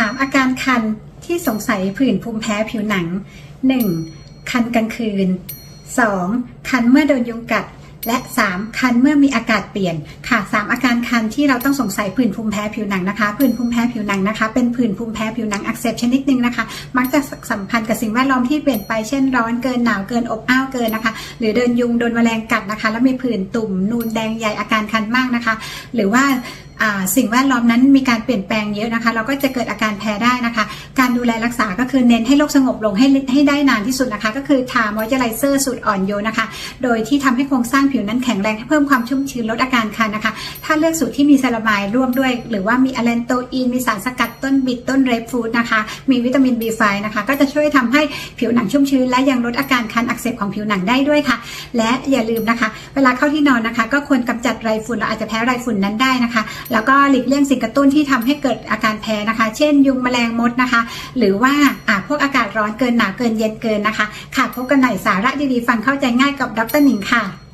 3. อาการคันที่สงสัยผื่นภูมิแพ้ผิวหนัง 1. คันกลางคืน 2. คันเมื่อโดนยุงกัด และ 3. คันเมื่อมีอากาศเปลี่ยนค่ะ 3 อาการคันที่เราต้องสงสัยผื่นภูมิแพ้ผิวหนังนะคะผื่นภูมิแพ้ผิวหนังนะคะ เป็นผื่นภูมิแพ้ผิวหนังอักเสบชนิดหนึ่งนะคะ มักจะสัมพันธ์กับสิ่งแวดล้อมที่เปลี่ยนไปเช่นร้อนเกินหนาวเกินอบอ้าวเกินนะคะ หรือเดินยุงโดนแมลงกัดนะคะ แล้วมีผื่นตุ่มนูนแดงใหญ่อาการคันมากนะคะ หรือว่าอ่า สิ่งแวดล้อมนั้นมีการเปลี่ยนแปลงเยอะนะคะ เราก็จะเกิดอาการแพ้ได้นะคะ การดูแลรักษาก็คือเน้นให้โรคสงบลงให้ให้ได้นานที่สุดนะคะ ก็คือทามอยเจอไรเซอร์สูตรอ่อนโยนนะคะ โดยที่ทำให้โครงสร้างผิวนั้นแข็งแรงเพิ่มความชุ่มชื้นลดอาการคันนะคะ ถ้าเลือกสูตรที่มีเซรามายร่วมด้วย หรือว่ามีอะเลนโตอินมีสารสกัดต้นบิดต้นเรปฟูดนะคะ มีวิตามิน B5 นะคะ ก็จะช่วยทำให้ผิวหนังชุ่มชื้น และยังลดอาการคันอักเสบของผิวหนังได้ด้วยค่ะ และอย่าลืมนะคะ เวลาเข้าที่นอนนะคะ ก็ควรกำจัดไรฝุ่นเราอาจจะแพ้ไรฝุ่นนั้นได้นะคะ แล้วก็หลีกเลี่ยงสิ่งกระตุ้นที่ทำให้เกิดอาการแพ้นะคะ เช่น ยุงแมลงมดนะคะหรือว่าอาพวกอากาศร้อนเกินหนาวเกินเย็นเกินนะคะ ค่ะพบกันใหม่สาระดีๆ ฟังเข้าใจง่ายกับดรหนิงค่ะ